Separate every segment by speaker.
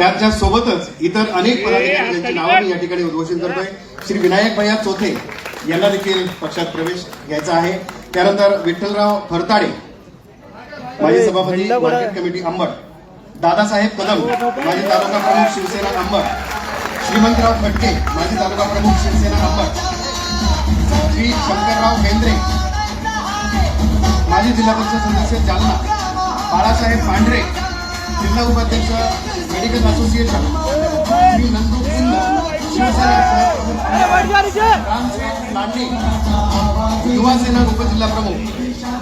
Speaker 1: त्याच्या सोबतच इतर अनेक पदाधिकारी ज्यांची नावं मी या ठिकाणी उद्घोषित करतोय. श्री विनायक भैया चोथे यांना देखील पक्षात प्रवेश घ्यायचा आहे. त्यानंतर विठ्ठलराव फरताडे माजी सभापती मार्केट कमिटी अंबड दादासाहेब कदम माजी तालुका प्रमुख शिवसेना अंबड श्रीमंतराव खटके माजी तालुका प्रमुख शिवसेना अंबड श्री शंकरराव बेंद्रे माजी जिल्हा परिषद सदस्य जालना बाळासाहेब पांढरे जिल्हा उपाध्यक्ष मेडिकल असोसिएशन. श्री नंदू शिवसेना लांडे युवा सेना उपजिल्हा प्रमुख.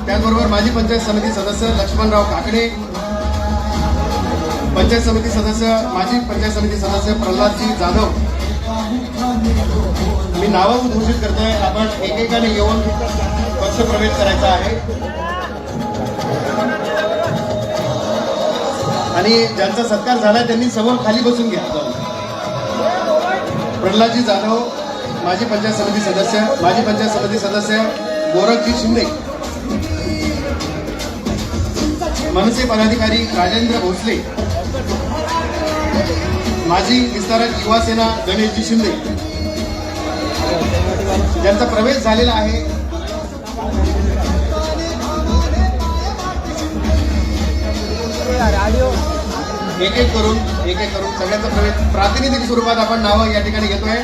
Speaker 1: त्याचबरोबर माजी पंचायत समिती सदस्य लक्ष्मणराव काकडे पंचायत समिती सदस्य माजी पंचायत समिती सदस्य प्रल्हादजी जाधव. मी नावं घोषित करतोय. आपण एकेकाने येऊन पक्ष प्रवेश करायचा आहे. आणि ज्यांचा सत्कार झाला त्यांनी समोर खाली बसून घ्या. प्रल्हादजी जाधव माजी पंचायत समिती सदस्य माजी पंचायत समिती सदस्य गोरखजी शिंदे. मनसे पदाधिकारी राजेंद्र भोसले. माजी विस्तारक युवा सेना गणेशजी शिंदे. ज्यांचा प्रवेश झालेला आहे एक एक करून एक एक करून सगळ्यांचा प्रवेश प्रातिनिधिक स्वरूपात आपण नावं या ठिकाणी घेतोय.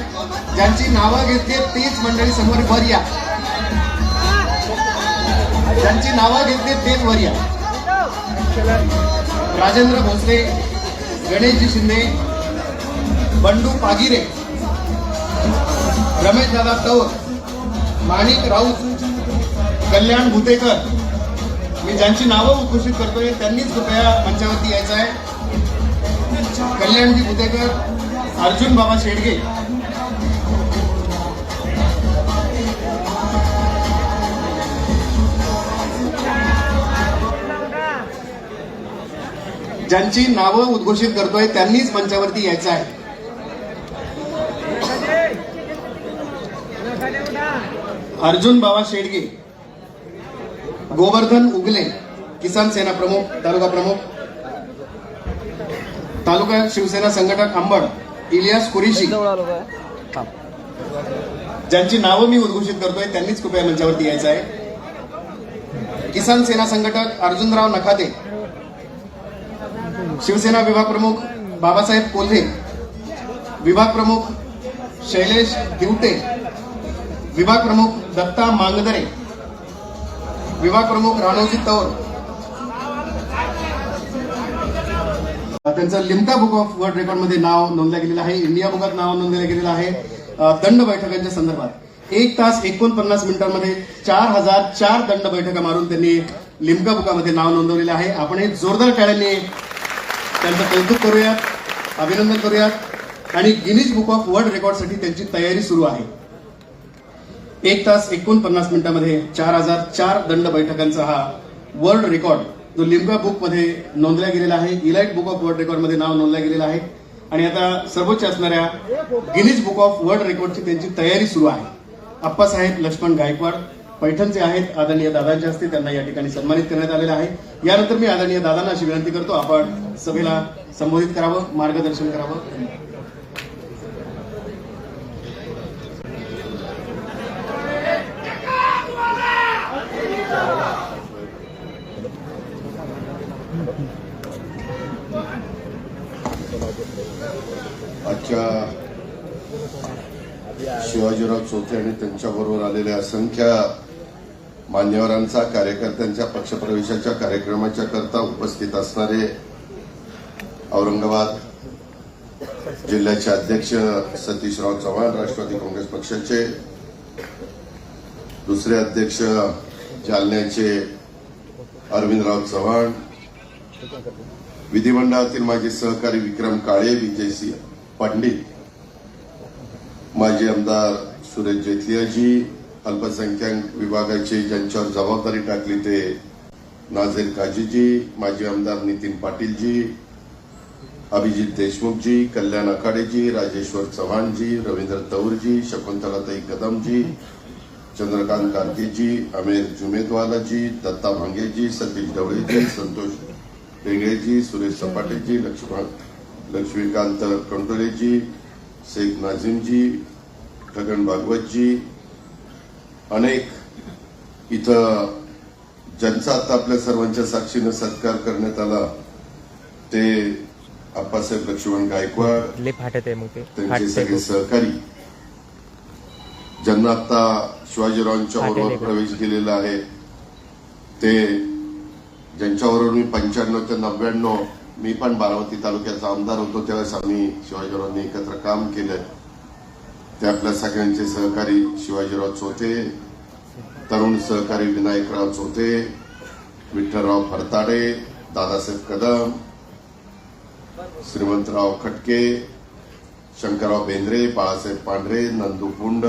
Speaker 1: ज्यांची नावं घेतली तीच मंडळी समोर वर या. ज्यांची नावं घेतली तेच वर या. राजेंद्र भोसले गणेशजी शिंदे बंडू पागिरे रमेश दादा तौर माणिक राऊत कल्याण भुतेकर. मी ज्यांची नावं घोषित करतोय त्यांनीच कृपया मंचावरती यायचं आहे कल्याणजी भुतेकर अर्जुन बाबा शेडगे. ज्यांची नावं उद्घोषित करतोय त्यांनीच मंचावरती यायचं आहे. अर्जुन बाबा शेडगे गोवर्धन उगले किसान सेना प्रमुख तालुका प्रमुख तालुका शिवसेना संघटक अंबड इलियास कुरेशी. ज्यांची नावं मी उद्घोषित करतोय त्यांनीच कृपया मंचावरती यायचं आहे. किसान सेना संघटक अर्जुनराव नखाते. शिवसेना विभाग प्रमुख बाबासाहेब कोल्हे. विभाग प्रमुख शैलेश दिवटे. विभाग प्रमुख दत्ता मांगदरे. विभाग प्रमुख राणोजी तौर. त्यांचं लिमका बुक ऑफ वर्ल्ड रेकॉर्डमध्ये नाव नोंदलं गेलेलं आहे. इंडिया बुकात नाव नोंदलं गेलेलं आहे. दंड बैठकांच्या संदर्भात. एक तास एकोणपन्नास मिनिटांमध्ये चार हजार चार दंड बैठका मारून त्यांनी लिमका बुकामध्ये नाव नोंदवलेलं आहे. आपण हे जोरदार टाळ्यांनी त्यांचं कौतुक करूयात अभिनंदन करूयात आणि गिनीज बुक ऑफ वर्ल्ड रेकॉर्डसाठी त्यांची तयारी सुरू आहे. एक तास एकोणपन्नास मिनिटांमध्ये चार हजार चार दंड बैठकांचा हा वर्ल्ड रेकॉर्ड जो लिम्का बुकमध्ये नोंदला गेलेला आहे. इलाइट बुक ऑफ वर्ल्ड रेकॉर्डमध्ये नाव नोंदला गेलेलं आहे. आणि आता सर्वोच्च असणाऱ्या गिनीज बुक ऑफ वर्ल्ड रेकॉर्डची त्यांची तयारी सुरू आहे. अप्पासाहेब लक्ष्मण गायकवाड पैठणचे आहेत. आदरणीय दादांचे असते त्यांना या ठिकाणी सन्मानित करण्यात आलेलं आहे. यानंतर मी आदरणीय दादांना अशी विनंती करतो आपण सभेला संबोधित करावं मार्गदर्शन करावं
Speaker 2: आजच्या शिवाजीराव आणि त्यांच्याबरोबर आलेल्या असंख्य मान्यवरांचा कार्यकर्त्यांच्या पक्षप्रवेशाच्या कार्यक्रमाच्या करता उपस्थित असणारे औरंगाबाद जिल्ह्याचे अध्यक्ष सतीशराव चव्हाण राष्ट्रवादी काँग्रेस पक्षाचे दुसरे अध्यक्ष जालन्याचे अरविंदराव चव्हाण विधिमंडळातील माझे सहकारी विक्रम काळे विजयसिंह पंडित माजी आमदार सुरेश जेतलियाजी अल्पसंख्याक विभागाची ज्यांच्यावर जबाबदारी टाकली ते नाझीर काजीजी माजी आमदार नितीन पाटीलजी अभिजित देशमुखजी कल्याण आखाडेजी राजेश्वर चव्हाणजी रवींद्र तौरजी शकुंतलाताई कदमजी चंद्रकांत कारकेजी अमेर जुमेदवालाजी दत्ता भांगेजी सतीश ढवळेजी संतोष रेंगळेजी सुरेश सपाटेजी लक्ष्मण लक्ष्मीकांत कंटोलेजी शेख नाझीमजी गगन भागवतजी अनेक इथं ज्यांचा आता आपल्या सर्वांच्या साक्षीनं सत्कार करण्यात आला ते आप्पासाहेब लक्ष्मण गायकवाड त्यांचे सगळे. सहकारी ज्यांना आता शिवाजीरावांच्या बरोबर? प्रवेश केलेला आहे ते ज्यांच्याबरोबर मी पंच्याण्णव ते नव्याण्णव मी पण बारामती तालुक्याचा आमदार होतो त्यावेळेस आम्ही शिवाजीरावांनी एकत्र काम केलं ते आपल्या सगळ्यांचे सहकारी शिवाजीराव चोते तरुण सहकारी विनायकराव चोते विठ्ठलराव फरताडे दादासाहेब कदम श्रीमंतराव खटके शंकरराव बेंद्रे बाळासाहेब पांढरे नंदू पुंड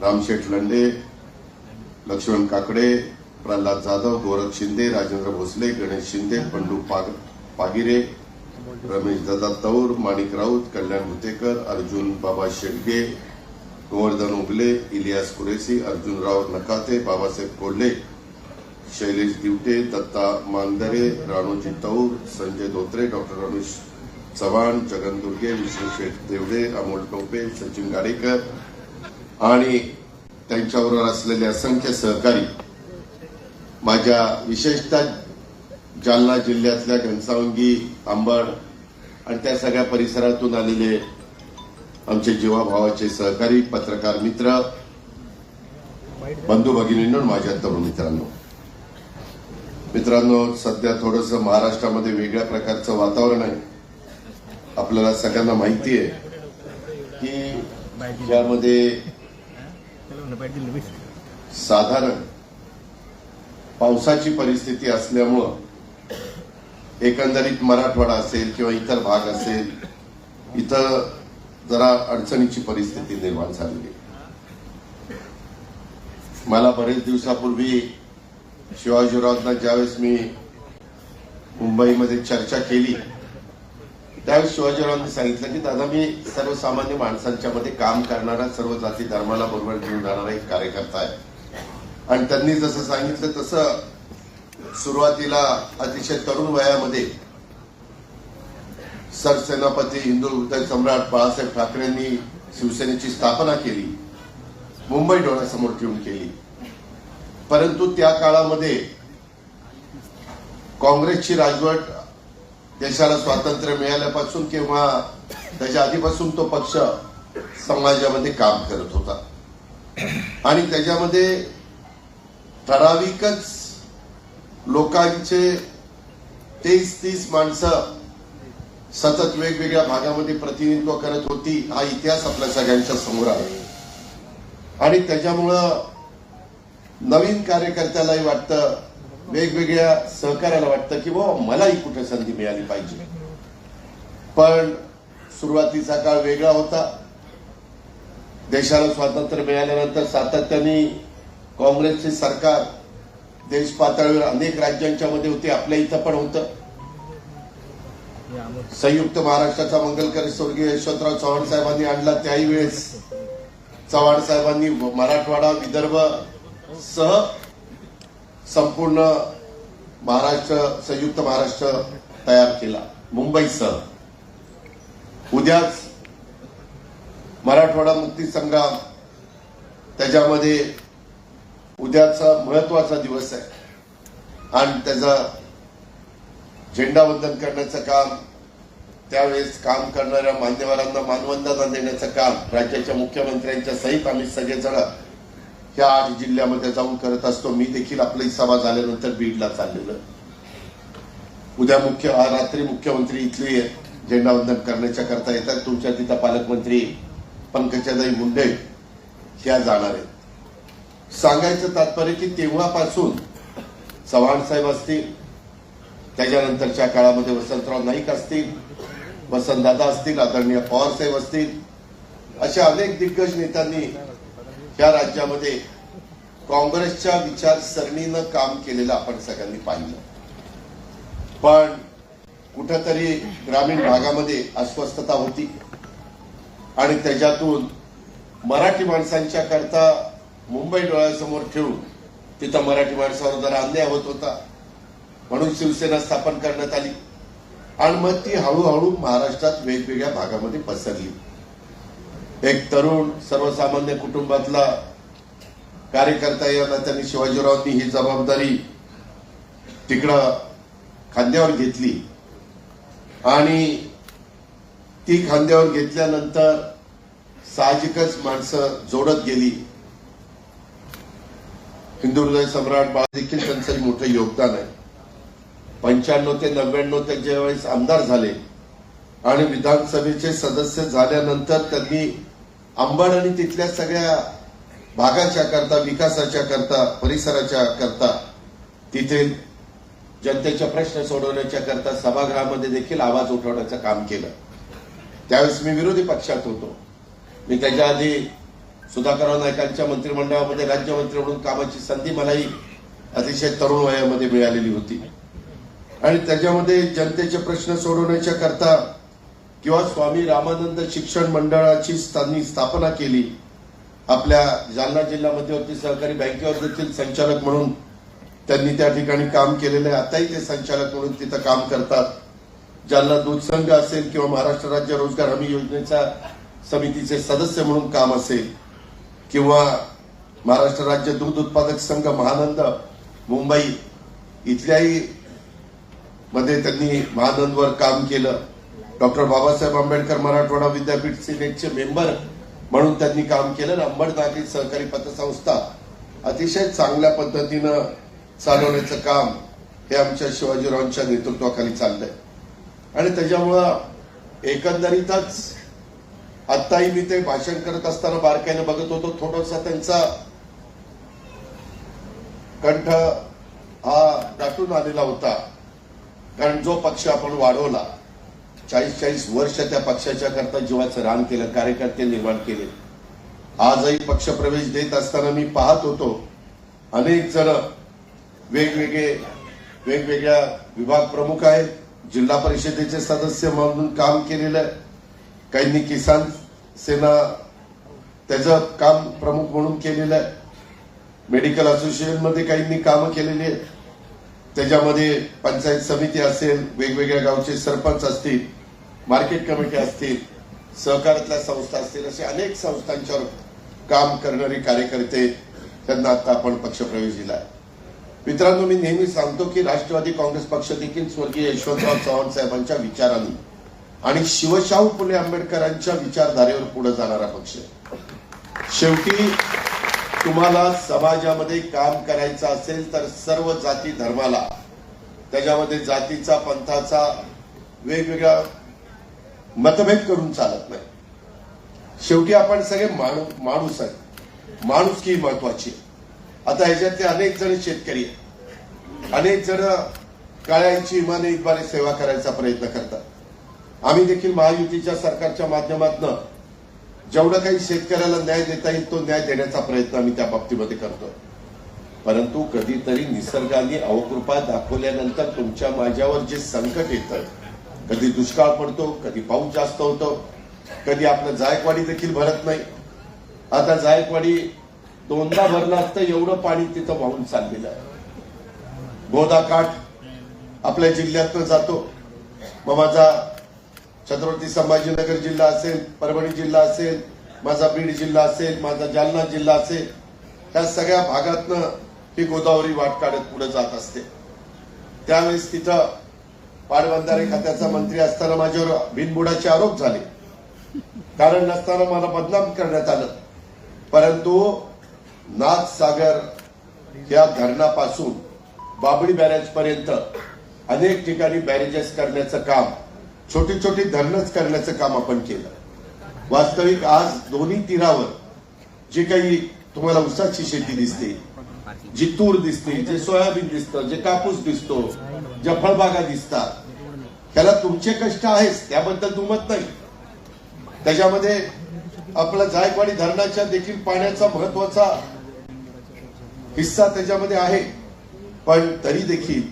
Speaker 2: रामशेठ लंडे लक्ष्मण काकडे प्रल्हाद जाधव गोरख शिंदे राजेंद्र भोसले गणेश शिंदे बंडू पाग पागिरे रमेश दादा तौर माणिक राऊत कल्याण भुतेकर अर्जुन बाबा शेडगे गोवर्धन उगले इलियास कुरेसी अर्जुनराव नकाते बाबासाहेब कोल्हे शैलेश दिवटे दत्ता मांदरे राणोजी तौर संजय धोत्रे डॉक्टर रमेश चव्हाण जगन दुर्गे विष्णू शेठ देवडे अमोल टोपे सचिन गाडेकर आणि त्यांच्याबरोबर असलेले असंख्य सहकारी. माझ्या विशेषतः जालना जिल्ह्यातल्या घनसावंगी आंबड आणि त्या सगळ्या परिसरातून आलेले आमचे जीवाभावाचे सहकारी पत्रकार मित्र बंधू भगिनींनो माझ्या तरुण मित्रांनो. मित्रांनो सध्या थोडस महाराष्ट्रामध्ये वेगळ्या प्रकारचं वातावरण आहे. आपल्याला सगळ्यांना माहिती आहे की यामध्ये साधारण पावसाची परिस्थिती असल्यामुळं एकंदरीत मराठवाडा असेल किंवा इतर भाग असेल इथं जरा अडचणीची परिस्थिती निर्माण झालेली मला बरेच दिवसापूर्वी शिवाजीरावांना ज्यावेळेस मी मुंबईमध्ये चर्चा केली त्यावेळेस शिवाजीरावांनी सांगितलं की दादा मी सर्वसामान्य माणसांच्या मध्ये काम करणारा सर्व जाती धर्माला बरोबर घेऊन जाणारा एक कार्यकर्ता आहे. आणि त्यांनी जसं सांगितलं तसं सुरुवातीला अतिशय तरुण वयामध्ये सरसेनापती हिंदू हृदय सम्राट बाळासाहेब ठाकरेंनी शिवसेनेची स्थापना केली मुंबई डोळ्यासमोर ठेवून केली. परंतु त्या काळामध्ये काँग्रेसची राजवट देशाला स्वातंत्र्य मिळाल्यापासून किंवा त्याच्या आधीपासून तो पक्ष समाजामध्ये काम करत होता. आणि त्याच्यामध्ये ठराविकच लोकांचे तेच तीस माणसं सतत वेगवेगळ्या भागामध्ये प्रतिनिधित्व करत होती हा इतिहास आपल्या सगळ्यांच्या समोर आहे. आणि त्याच्यामुळं नवीन कार्यकर्त्यालाही वाटतं वेगवेगळ्या सहकार्याला वाटतं की बाबा मलाही कुठे संधी मिळाली पाहिजे. पण सुरुवातीचा काळ वेगळा होता. देशाला स्वातंत्र्य मिळाल्यानंतर सातत्याने काँग्रेसचे सरकार देश पातळीवर अनेक राज्यांच्या मध्ये होते आपल्या इथं पण होतं. संयुक्त महाराष्ट्राचा मंगलकारी स्वर्गीय यशवंतराव चव्हाण साहेबांनी आणला त्याही वेळेस. चव्हाण साहेबांनी मराठवाडा विदर्भ सह संपूर्ण महाराष्ट्र संयुक्त महाराष्ट्र तयार केला. मुंबईसह उद्याच मराठवाडा मुक्ती संग्राम त्याच्यामध्ये उद्याचा महत्त्वाचा दिवस आहे. आणि त्याचा झेंडावंदन करण्याचं काम त्यावेळेस काम करणाऱ्या मान्यवरांना मानवंदना देण्याचं काम राज्याच्या मुख्यमंत्र्यांच्या सहित आम्ही सगळेजण या आठ जिल्ह्यामध्ये जाऊन करत असतो. मी देखील आपली सभा झाल्यानंतर बीडला चाललेलो. उद्या मुख्य रात्री मुख्यमंत्री इथली झेंडावंदन करण्याच्या करता येतात. तुमच्या तिथं पालकमंत्री पंकजाताई मुंडे ह्या जाणार आहेत. सांगायचं तात्पर्य की तेव्हापासून चव्हाण साहेब असतील त्याच्यानंतरच्या काळामध्ये वसंतराव नाईक असतील वसंतदादा असतील आदरणीय पवार साहेब असतील अशा अनेक दिग्गज नेत्यांनी या राज्यामध्ये काँग्रेसच्या विचारसरणीनं काम केलेलं आपण सगळ्यांनी पाहिलं. पण कुठंतरी ग्रामीण भागामध्ये अस्वस्थता होती. आणि त्याच्यातून मराठी माणसांच्या करता मुंबई डोळ्यासमोर ठेवून तिथं मराठी माणसावर जरा अन्याय होत होता. म्हणून शिवसेना स्थापन करण्यात आली. आणि मग ती हळूहळू महाराष्ट्रात वेगवेगळ्या भागामध्ये पसरली. एक तरुण सर्वसामान्य कुटुंबातला कार्यकर्ता या नात्याने शिवाजीरावांनी ही जबाबदारी तिकडं खांद्यावर घेतली. आणि ती खांद्यावर घेतल्यानंतर साहजिकच माणसं जोडत गेली. हिंदू हृदय सम्राट बाळ देखील त्यांचं मोठं योगदान आहे. पंच्याण्णव ते नव्याण्णव ते ज्यावेळेस आमदार झाले आणि विधानसभेचे सदस्य झाल्यानंतर त्यांनी अंबड आणि तिथल्या सगळ्या भागाच्या करता विकासाच्या करता परिसराच्या करता तिथे जनतेचे प्रश्न सोडवण्याच्या करता सभागृहामध्ये देखील आवाज उठवण्याचं काम केलं. त्यावेळेस मी विरोधी पक्षात होतो. मी त्याच्या आधी सुधाकरराव नायकांच्या मंत्रिमंडळामध्ये राज्यमंत्री म्हणून कामाची संधी मलाही अतिशय तरुण वयामध्ये मिळालेली होती. आणि त्याच्यामध्ये जनतेचे प्रश्न सोडवण्याच्या करता किंवा स्वामी रामानंद शिक्षण मंडळाची त्यांनी स्थापना केली आपल्या जालना जिल्हा मध्यवर्ती सहकारी बँकेवर देखील संचालक म्हणून त्यांनी त्या ठिकाणी काम केलेलं आहे. आताही ते संचालक म्हणून तिथं काम करतात. जालना दूध संघ असेल किंवा महाराष्ट्र राज्य रोजगार हमी योजनेचा समितीचे सदस्य म्हणून काम असेल किंवा महाराष्ट्र राज्य दूध उत्पादक संघ महानंद मुंबई इथल्याही मध्ये त्यांनी महानंदवर काम केलं. डॉक्टर बाबासाहेब आंबेडकर मराठवाडा विद्यापीठ सिनेटचे मेंबर म्हणून त्यांनी काम केलं. अंबड नागरी सहकारी पतसंस्था अतिशय चांगल्या पद्धतीनं चालवण्याचं काम हे आमच्या शिवाजीरावांच्या नेतृत्वाखाली चाललंय. आणि त्याच्यामुळं एकंदरीतच आत्ताही मी ते भाषण करत असताना बारकाईने बघत होतो थोडासा त्यांचा कंठ हा दाटून आलेला होता. कारण जो पक्ष आपण वाढवला चाळीस चाळीस वर्ष त्या पक्षाच्या करता जीवाचं रान केलं कार्यकर्ते निर्माण केले. आजही पक्षप्रवेश देत असताना मी पाहत होतो अनेक जण वेगवेगळे वेगवेगळ्या विभाग प्रमुख आहेत जिल्हा परिषदेचे सदस्य म्हणून काम केलेलं आहे. काहींनी किसान सेना त्याचं काम प्रमुख म्हणून केलेलं आहे. मेडिकल असोसिएशनमध्ये काहींनी कामं केलेली आहेत. त्याच्यामध्ये पंचायत समिती असेल वेगवेगळ्या गावचे सरपंच असतील मार्केट कमिटी असतील सहकारातल्या संस्था असतील असे अनेक संस्थांच्यावर काम करणारे कार्यकर्ते त्यांना आता आपण पक्षप्रवेश दिला आहे. मित्रांनो मी नेहमी सांगतो की राष्ट्रवादी काँग्रेस पक्ष देखील स्वर्गीय यशवंतराव चव्हाण साहेबांच्या विचारांनी आणि शिवशाहू फुले आंबेडकरांच्या विचारधारेवर पुढे जाणारा पक्ष शेवटी तुम्हाला समाजामध्ये काम करायचं असेल तर सर्व जाती धर्माला त्याच्यामध्ये जातीचा पंथाचा वेगवेगळा मतभेद करून चालत नाही. शेवटी आपण सगळे माणू माणूस आहे माणूस की महत्वाची आहे. आता ह्याच्यातले अनेक जण शेतकरी आहेत. अनेक जण काळ्यांची इमानीद्वारे सेवा करायचा प्रयत्न करतात. आम्ही देखील महायुतीच्या सरकारच्या माध्यमातून जेवढं काही शेतकऱ्याला न्याय देता येईल तो न्याय देण्याचा प्रयत्न आम्ही त्या बाबतीमध्ये करतोय. परंतु कधीतरी निसर्गाने अवकृपा दाखवल्यानंतर तुमच्या माझ्यावर जे संकट येतं कधी दुष्काळ पडतो कधी पाऊस जास्त होतो कधी आपलं जायकवाडी देखील भरत नाही. आता जायकवाडी दोनदा भरला असतं एवढं पाणी तिथं वाहून चाललेलं आहे. गोदा काठ आपल्या जिल्ह्यातनं जातो. मग माझा छत्रपती संभाजीनगर जिल्हा असेल परभणी जिल्हा असेल माझा बीड जिल्हा असेल माझा जालना जिल्हा असेल त्या सगळ्या भागातनं ही गोदावरी वाट काढत पुढे जात असते. त्यावेळेस तिथं पाटबंधारे खात्याचा मंत्री असताना माझ्यावर बिनबुडाचे आरोप झाले. कारण नसताना मला बदनाम करण्यात आलं. परंतु नाथसागर या धरणापासून बाबळी बॅरेज पर्यंत अनेक ठिकाणी बॅरेजेस करण्याचं काम छोटी छोटी धरणच करण्याचं काम आपण केलं. वास्तविक आज दोन्ही तीरावर जे काही तुम्हाला उसाची शेती दिसते जी तूर दिसते जे सोयाबीन दिसतं जे कापूस दिसतो ज्या फळबागा दिसतात त्याला तुमचे कष्ट आहेच त्याबद्दल दुमत नाही. त्याच्यामध्ये आपला जायकवाडी धरणाच्या देखील पाण्याचा महत्त्वाचा हिस्सा त्याच्यामध्ये आहे. पण तरी देखील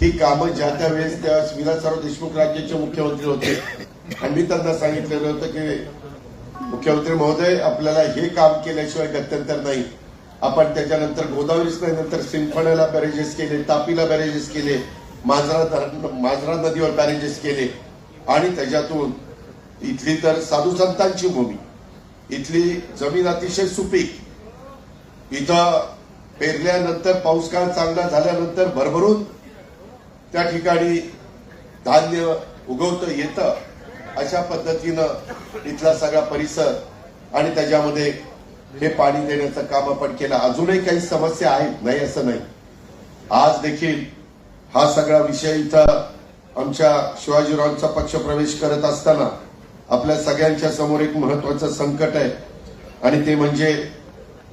Speaker 2: ही कामं ज्या त्या वेळेस त्यावेळेस विलासराव देशमुख राज्याचे मुख्यमंत्री होते. आणि मी त्यांना सांगितलेलं होतं की मुख्यमंत्री महोदय आपल्याला हे काम केल्याशिवाय गत्यंतर नाही. आपण त्याच्यानंतर गोदावरीच नाही नंतर सिंफण्याला बॅरेजेस केले तापीला बॅरेजेस केले मांजरा धरण मांजरा नदीवर बॅरेजेस केले. आणि त्याच्यातून इथली तर साधू संतांची भूमी इथली जमीन अतिशय सुपीक इथं पेरल्यानंतर पाऊस काळ चांगला झाल्यानंतर भरभरून त्या ठिकाणी धान्य उगवतं येतं अशा पद्धतीनं इथला सगळा परिसर आणि त्याच्यामध्ये हे पाणी देण्याचं काम आपण केलं. अजूनही काही समस्या आहेत? नाही असं नाही. आज देखील हा सगळा विषय इथं आमच्या शिवाजीरावांचा पक्ष प्रवेश करत असताना आपल्या सगळ्यांच्या समोर एक महत्वाचं संकट आहे. आणि ते म्हणजे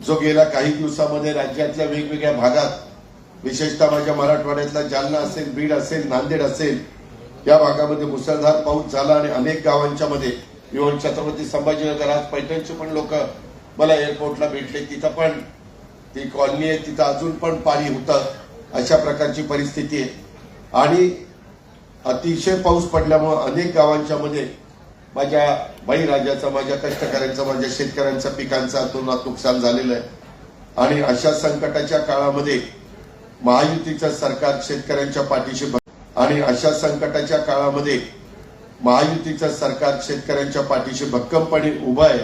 Speaker 2: जो गेल्या काही दिवसामध्ये राज्यातल्या वेगवेगळ्या भागात विशेषतः माझ्या मराठवाड्यातला जालना असेल बीड असेल नांदेड असेल या भागामध्ये मुसळधार पाऊस झाला आणि अनेक गावांच्या मध्ये इव्हन छत्रपती संभाजीनगर आज पैठणचे पण लोक मला एअरपोर्टला भेटले. तिथं पण ती कॉलनी आहे तिथं अजून पण पाणी होतं अशा प्रकारची परिस्थिती आहे. आणि अतिशय पाऊस पडल्यामुळे अनेक गावांच्या मध्ये माझ्या बळीराजाचं माझ्या कष्टकऱ्यांचं माझ्या शेतकऱ्यांचं पिकांचं अतोनात नुकसान झालेलं आहे. आणि अशा संकटाच्या काळामध्ये महायुतीचं सरकार शेतकऱ्यांच्या पाठीशी आणि अशा संकटाच्या काळामध्ये महायुतीचं सरकार शेतकऱ्यांच्या पाठीशी भक्कमपणे उभं आहे.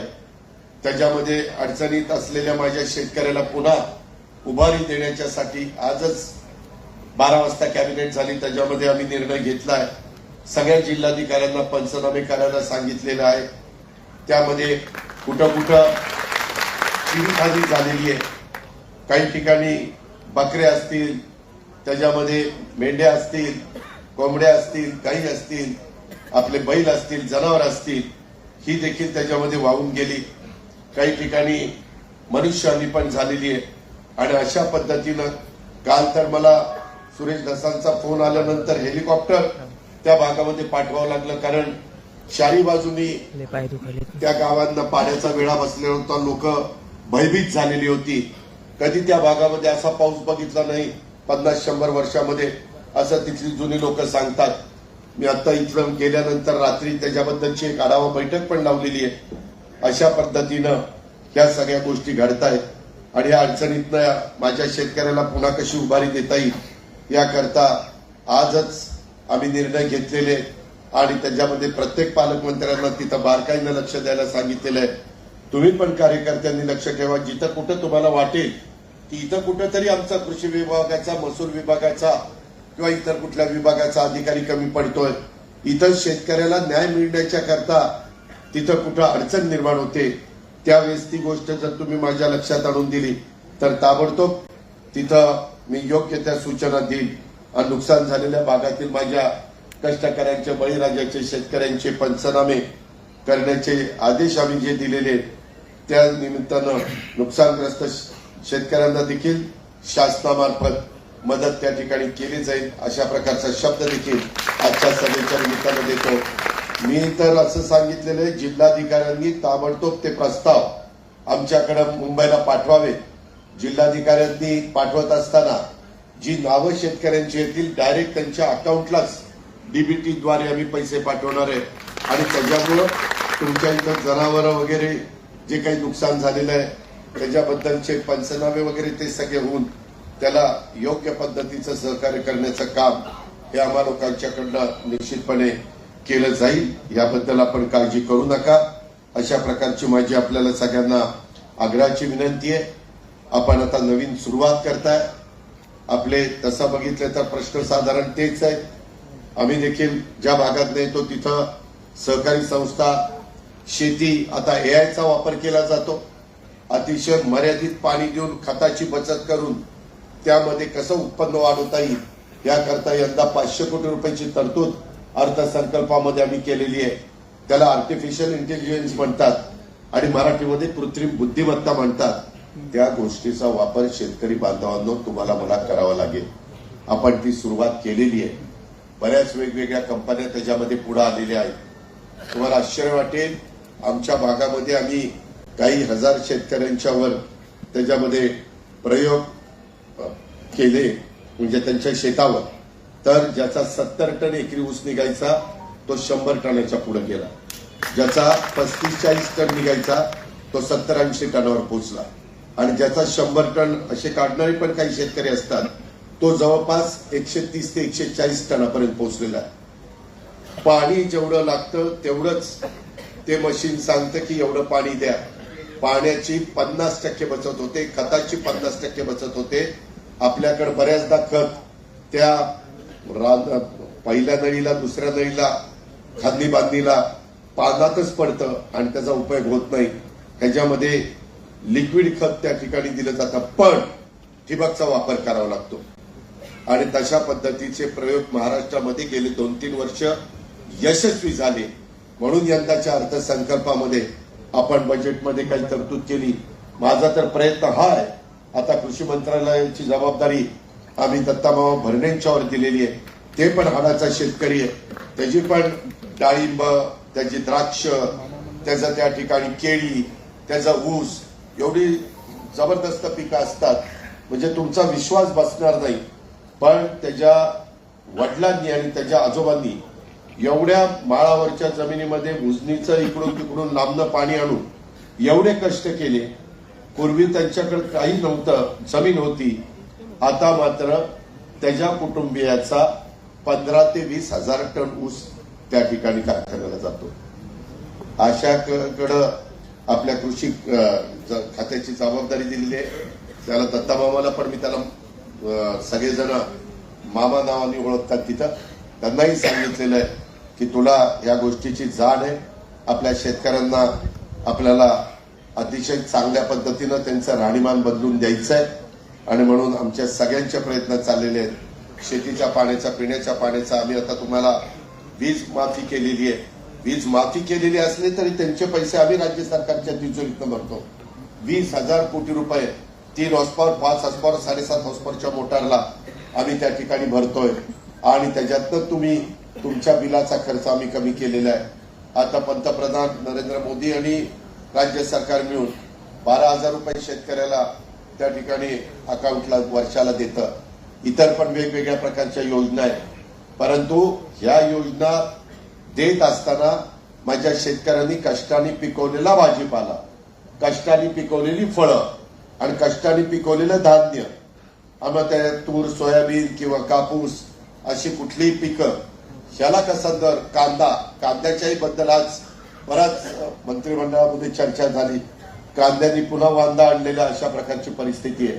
Speaker 2: त्याच्यामध्ये अडचणीत असलेल्या माझ्या शेतकऱ्याला पुन्हा उभारी देण्याच्यासाठी आजच बारा वाजता कॅबिनेट झाली. त्याच्यामध्ये आम्ही निर्णय घेतलाय. सगळ्या जिल्हाधिकाऱ्यांना पंचनामे करायला सांगितलेलं आहे. त्यामध्ये कुठं कुठं चिरीखाली झालेली आहे. काही ठिकाणी बकरे असतील त्याच्यामध्ये मेंढ्या असतील कोंबड्या असतील गाई असतील आपले बैल असतील जनावर असतील ही देखील त्याच्यामध्ये वाहून गेली. काही ठिकाणी मनुष्यहानी पण झालेली आहे. आणि अशा पद्धतीनं काल तर मला सुरेश धसांचा फोन आल्यानंतर हेलिकॉप्टर त्या भागामध्ये पाठवावं लागलं कारण चारी बाजूनी त्या गावांना पाण्याचा वेळा बसलेला होता लोक भयभीत झालेली होती. कधी त्या भागामध्ये असा पाऊस बघितला नाही पन्नास शंभर वर्षामध्ये असं तिथली जुनी लोक सांगतात. मी आता इथलं गेल्यानंतर रात्री त्याच्याबद्दलची एक आढावा बैठक पण लावलेली आहे. अशा पद्धतीनं ह्या सगळ्या गोष्टी घडतायत. आणि या अडचणीतनं माझ्या शेतकऱ्याला पुन्हा कशी उभारी देता येईल याकरता आजच आम्ही निर्णय घेतलेले आणि त्याच्यामध्ये प्रत्येक पालकमंत्र्यांना तिथं बारकाईनं लक्ष द्यायला सांगितलेलं आहे. तुम्ही पण कार्यकर्त्यांनी लक्ष ठेवा. जिथं कुठं तुम्हाला वाटेल की इथं कुठंतरी आमचा कृषी विभागाचा महसूल विभागाचा किंवा इतर कुठल्या विभागाचा अधिकारी कमी पडतोय. इथं शेतकऱ्याला न्याय मिळण्याच्या करता तिथं कुठं अडचण निर्माण होते त्यावेळेस ती गोष्ट जर तुम्ही माझ्या लक्षात आणून दिली तर ताबडतोब तिथं मी योग्य त्या सूचना देईन. आणि नुकसान झालेल्या भागातील माझ्या कष्टकऱ्यांचे बळीराजाचे शेतकऱ्यांचे पंचनामे करण्याचे आदेश आम्ही जे दिलेले आहेत, त्या निमित्तानं नुकसानग्रस्त शेतकऱ्यांना देखील शासनामार्फत मदत त्या ठिकाणी केली जाईल अशा प्रकारचा शब्द देखील आजच्या सभेच्या निमित्तानं देतो. मी तर असं सांगितलेलं आहे जिल्हाधिकाऱ्यांनी ताबडतोब ते प्रस्ताव आमच्याकडे मुंबईला पाठवावे. जिल्हाधिकाऱ्यांनी पाठवत असताना जी नावं शेतकऱ्यांची येतील डायरेक्ट त्यांच्या अकाउंटलाच डीबीटीद्वारे आम्ही पैसे पाठवणार आहे. आणि त्याच्यामुळं तुमच्या इथं जनावरं वगैरे जे काही नुकसान झालेलं आहे त्याच्याबद्दलचे पंचनामे वगैरे ते सगळे होऊन त्याला योग्य पद्धतीचं सहकार्य करण्याचं काम हे आम्हा लोकांच्याकडनं निश्चितपणे केलं जाईल. याबद्दल आपण काळजी करू नका. अशा प्रकारची माझी आपल्याला सगळ्यांना आग्रहाची विनंती आहे. आपण आता नवीन सुरुवात करताय. आपले तसं बघितलं तर प्रश्न साधारण तेच आहे आम्ही देखील ज्या भागात नेतो तिथं सहकारी संस्था शेती आता एआयचा वापर केला जातो. अतिशय मर्यादित पाणी देऊन खताची बचत करून त्यामध्ये कसं उत्पन्न वाढवता येईल याकरता यंदा पाचशे कोटी रुपयाची तरतूद अर्थसंकल्पामध्ये आम्ही केलेली आहे. त्याला आर्टिफिशियल इंटेलिजन्स म्हणतात आणि मराठीमध्ये कृत्रिम बुद्धिमत्ता म्हणतात. त्या गोष्टीचा वापर शेतकरी बांधवांनो तुम्हाला मला करावा लागेल. आपण ती सुरुवात केलेली आहे. बऱ्याच वेगवेगळ्या कंपन्या त्याच्यामध्ये पुढे आलेल्या आहेत. तुम्हाला आश्चर्य वाटेल आमच्या भागामध्ये आम्ही काही हजार शेतकऱ्यांच्यावर त्याच्यामध्ये प्रयोग केले म्हणजे त्यांच्या शेतावर. तर ज्याचा सत्तर टन एकरी ऊस निघायचा तो शंभर टनाच्या पुढे गेला. ज्याचा पस्तीस चाळीस टन निघायचा तो सत्तर ऐंशी टनावर पोहोचला. आणि ज्याचा शंभर टन असे काढणारे पण काही शेतकरी असतात तो जवळपास एकशे तीस ते एकशे चाळीस टनापर्यंत पोहोचलेला आहे. पाणी जेवढं लागतं तेवढंच ते मशीन सांगतं की एवढं पाणी द्या. पाण्याची पन्नास टक्के बचत होते खताची पन्नास टक्के बचत होते. आपल्याकडे बऱ्याचदा खत त्या पहिल्या नळीला दुसऱ्या नळीला खांदी बांधणीला पानातच पडतं आणि त्याचा उपयोग होत नाही. त्याच्यामध्ये लिक्विड खत त्या ठिकाणी दिलं जातं पण ठिबकचा वापर करावा लागतो. आणि तशा पद्धतीचे प्रयोग महाराष्ट्रामध्ये गेले दोन तीन वर्ष यशस्वी झाले. म्हणून यंदाच्या अर्थसंकल्पामध्ये आपण बजेटमध्ये काही तरतूद केली. माझा तर प्रयत्न हा आहे. आता कृषी मंत्रालयाची जबाबदारी आम्ही दत्तामावा भरणेंच्यावर दिलेली आहे. ते पण हाडाचा शेतकरी आहे. त्याची पण डाळिंब त्याची द्राक्ष त्याचं त्या ठिकाणी केळी त्याचा ऊस एवढी जबरदस्त पिकं असतात. म्हणजे तुमचा विश्वास बसणार नाही. पण त्याच्या वडिलांनी आणि त्याच्या आजोबांनी एवढ्या माळावरच्या जमिनीमध्ये उजनीचं इकडून तिकडून लांबनं पाणी आणून एवढे कष्ट केले. पूर्वी त्यांच्याकडे काही नव्हतं जमीन होती. आता मात्र त्याच्या कुटुंबियाचा पंधरा ते वीस हजार टन ऊस त्या ठिकाणी कारखान्याला जातो. अशाकडं आपल्या कृषी खात्याची जबाबदारी दिलेली आहे. त्याला दत्तामामाला पण मी त्याला सगळेजण मामा नावाने ओळखतात तिथं. त्यांनाही सांगितलेलं आहे. की तुला या गोष्टीची जाण आहे. आपल्या शेतकऱ्यांना आपल्याला अतिशय चांगल्या पद्धतीनं त्यांचं राहणीमान बदलून द्यायचं आहे. आणि म्हणून आमच्या सगळ्यांचे प्रयत्न चाललेले आहेत. शेतीच्या पाण्याचा पिण्याच्या पाण्याचा आम्ही आता तुम्हाला वीज माफी केलेली आहे. वीज माफी केलेली असली तरी त्यांचे पैसे आम्ही राज्य सरकारच्या तिजोरीतनं भरतो. वीस हजार कोटी रुपये तीन हॉस्पॉर पाच हॉस्पॉर साडेसात हॉस्पॉरच्या मोटारला आम्ही त्या ठिकाणी भरतोय. आणि त्याच्यातनं तुम्ही तुमच्या बिलाचा खर्च आम्ही कमी केलेला आहे. आता पंतप्रधान नरेंद्र मोदी आणि राज्य सरकार मिळून बारा हजार रुपये शेतकऱ्याला त्या ठिकाणी अकाउंटला वर्षाला देतं. इतर पण वेगवेगळ्या प्रकारच्या योजना आहेत. परंतु ह्या योजना देत असताना माझ्या शेतकऱ्यांनी कष्टाने पिकवलेला भाजीपाला कष्टाने पिकवलेली फळं आणि कष्टाने पिकवलेलं धान्य आम्हाला त्या तूर सोयाबीन किंवा कापूस अशी कुठलीही पिकं ह्याला कसा दर कांदा कांद्याच्याही बद्दल आज बराच मंत्रिमंडळामध्ये चर्चा झाली. कांद्याने पुन्हा वांदा आणलेल्या अशा प्रकारची परिस्थिती आहे.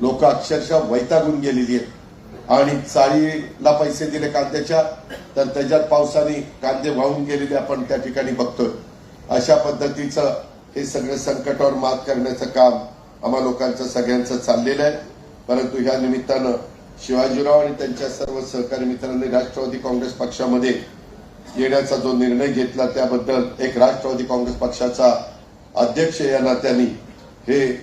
Speaker 2: लोक अक्षरशः वैतागून गेलेली आहेत. आणि चाळीला पैसे दिले कांद्याच्या तर त्याच्यात पावसाने कांदे वाहून गेलेले आपण त्या ठिकाणी बघतोय. अशा पद्धतीचं हे सगळं संकटावर मात करण्याचं काम आम्हा लोकांचं सगळ्यांचं चाललेलं आहे. परंतु ह्या निमित्तानं शिवाजीराव आणि त्यांच्या सर्व सहकारी मित्रांनी राष्ट्रवादी काँग्रेस पक्षामध्ये येण्याचा जो निर्णय घेतला त्याबद्दल एक राष्ट्रवादी काँग्रेस पक्षाचा अध्यक्ष या नात्याने हे